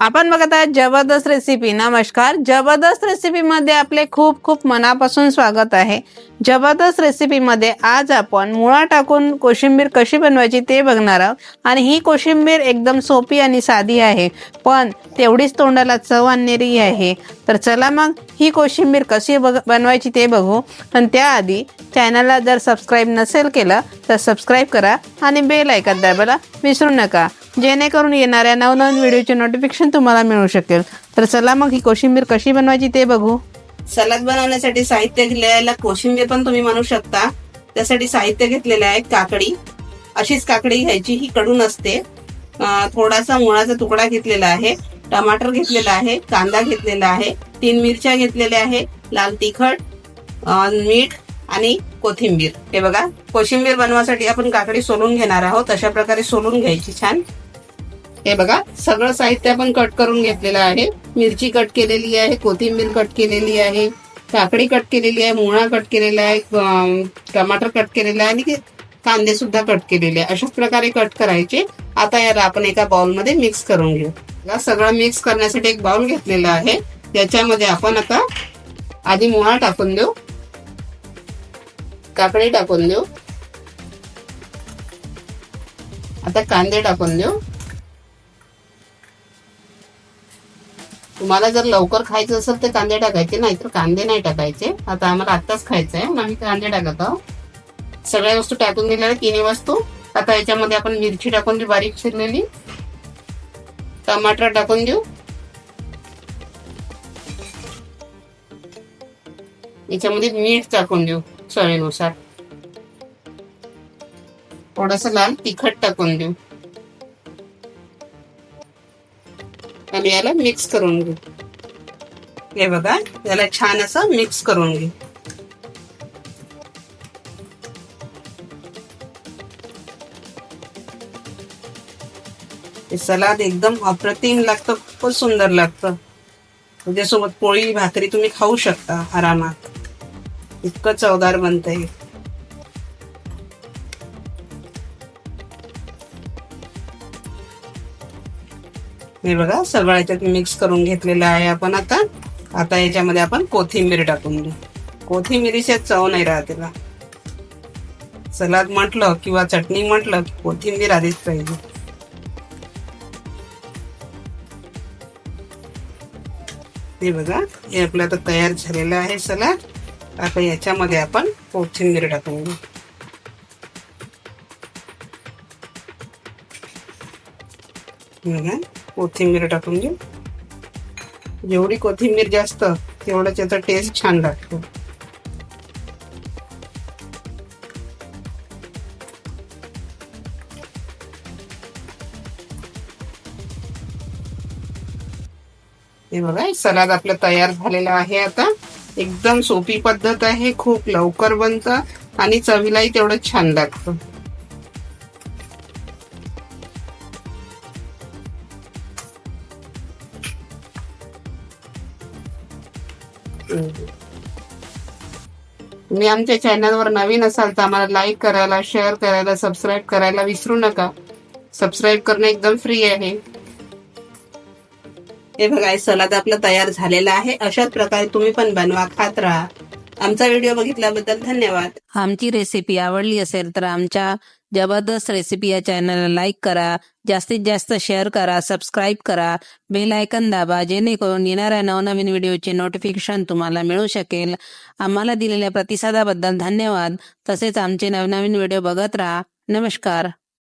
आपण बघत आहात जबरदस्त रेसिपी नमस्कार. जबरदस्त रेसिपीमध्ये आपले खूप खूप मनापासून स्वागत आहे. जबरदस्त रेसिपीमध्ये आज आपण मुळा टाकून कोशिंबीर कशी बनवायची ते बघणार आहोत. आणि ही कोशिंबीर एकदम सोपी आणि साधी आहे पण तेवढीच तोंडाला चव आणणारी आहे. तर चला मग ही कोशिंबीर कशी बघ बनवायची ते बघू. पण त्याआधी चॅनलला जर सबस्क्राईब नसेल केलं तर सबस्क्राईब करा आणि बेल ऐकत दाबायला विसरू नका. जेणेकरून येणाऱ्या नवनवीन व्हिडिओचे नोटिफिकेशन तुम्हाला मिळू शकेल. तर चला मग ही कोशिंबीर कशी बनवायची ते बघू. सलाद बनवण्यासाठी साहित्य घेतलेला कोशिंबीर पण तुम्ही म्हणू शकता. त्यासाठी साहित्य घेतलेलं आहे काकडी. अशीच काकडी घ्यायची ही कडून असते. थोडासा मुळाचा तुकडा घेतलेला आहे. टमाटर घेतलेला आहे कांदा घेतलेला आहे तीन मिरच्या घेतलेल्या आहे लाल तिखट मीठ आणि कोथिंबीर. हे बघा कोशिंबीर बनवासाठी आपण काकडी सोलून घेणार आहोत अशा प्रकारे सोलून घ्यायची छान. हे बघा सगळं साहित्य आपण कट करून घेतलेलं आहे. मिरची कट केलेली आहे कोथिंबीर कट केलेली आहे काकडी कट केलेली आहे मुळा कट केलेला आहे टमाटर कट केलेला आहे आणि कांदे सुद्धा कट केलेले आहे. अशाच प्रकारे कट करायचे. आता याला आपण एका बाउलमध्ये मिक्स करून घेऊ. सगळं मिक्स करण्यासाठी एक बाउल घेतलेला आहे. त्याच्यामध्ये आपण आता आधी मुळा टाकून देऊ. काकडी टाकून देऊ. आता कांदे टाकून देऊ. तुम्हाला जर लवकर खायचं असेल तर कांदे टाकायचे नाहीतर कांदे नाही टाकायचे. आता आम्हाला आत्ताच खायचं आहे मग आम्ही कांदे टाकत आहोत. सगळ्या वस्तू टाकून दिलेल्या तिन्ही वस्तू. आता याच्यामध्ये आपण मिरची टाकून देऊ बारीक चिरलेली. टमाटर टाकून देऊ. याच्यामध्ये मीठ टाकून देऊ. चवीनुसार. थोडस लाल तिखट टाकून देऊ. आणि याला मिक्स करून घेऊ. हे बघा याला छान असं मिक्स करून घेऊ. सलाद एकदम अप्रतिम लागतं खूपच सुंदर लागतं. त्याच्यासोबत पोळी भाकरी तुम्ही खाऊ शकता आरामात. इतकं चवदार बनतंय. हे बघा सगळं याच्यात मिक्स करून घेतलेलं आहे आपण आता. आता याच्यामध्ये आपण कोथिंबीर टाकून देऊ. कोथिंबीरीच्या चव नाही राहत त्याला सलाद म्हटलं किंवा चटणी म्हटलं की कोथिंबीर आधीच पाहिजे. हे बघा हे आपलं आता तयार झालेलं आहे सलाद. आता याच्यामध्ये आपण कोथिंबीर टाकून घेऊ कोथिंबीर टाकून घेऊ. जेवढी कोथिंबीर जास्त तेवढं त्याचा टेस्ट छान लागतो. हे बघा सलाद आपलं तयार झालेलं आहे आता. एकदम सोपी पद्धत आहे खूप लवकर बनतं आणि चवीलाही तेवढं छान लागतं. तुम्ही आमच्या चॅनलवर नवीन असाल तर आम्हाला लाईक करायला शेअर करायला सबस्क्राईब करायला विसरू नका. सबस्क्राईब करणं एकदम फ्री आहे. हे बघा सलाद आपला तयार झालेलं आहे. अशाच प्रकारे तुम्ही पण बनवा खात राहा. आमचा व्हिडिओ बघितल्याबद्दल धन्यवाद. आमची रेसिपी आवडली असेल तर आमच्या जबरदस्त रेसिपी या चॅनलला लाईक करा. जास्तीत जास्त शेअर करा सबस्क्राईब करा. बेल आयकन दाबा जेणेकरून येणाऱ्या नवनवीन व्हिडिओचे नोटिफिकेशन तुम्हाला मिळू शकेल. आम्हाला दिलेल्या प्रतिसादाबद्दल धन्यवाद. तसेच आमचे नवनवीन व्हिडिओ बघत राहा. नमस्कार.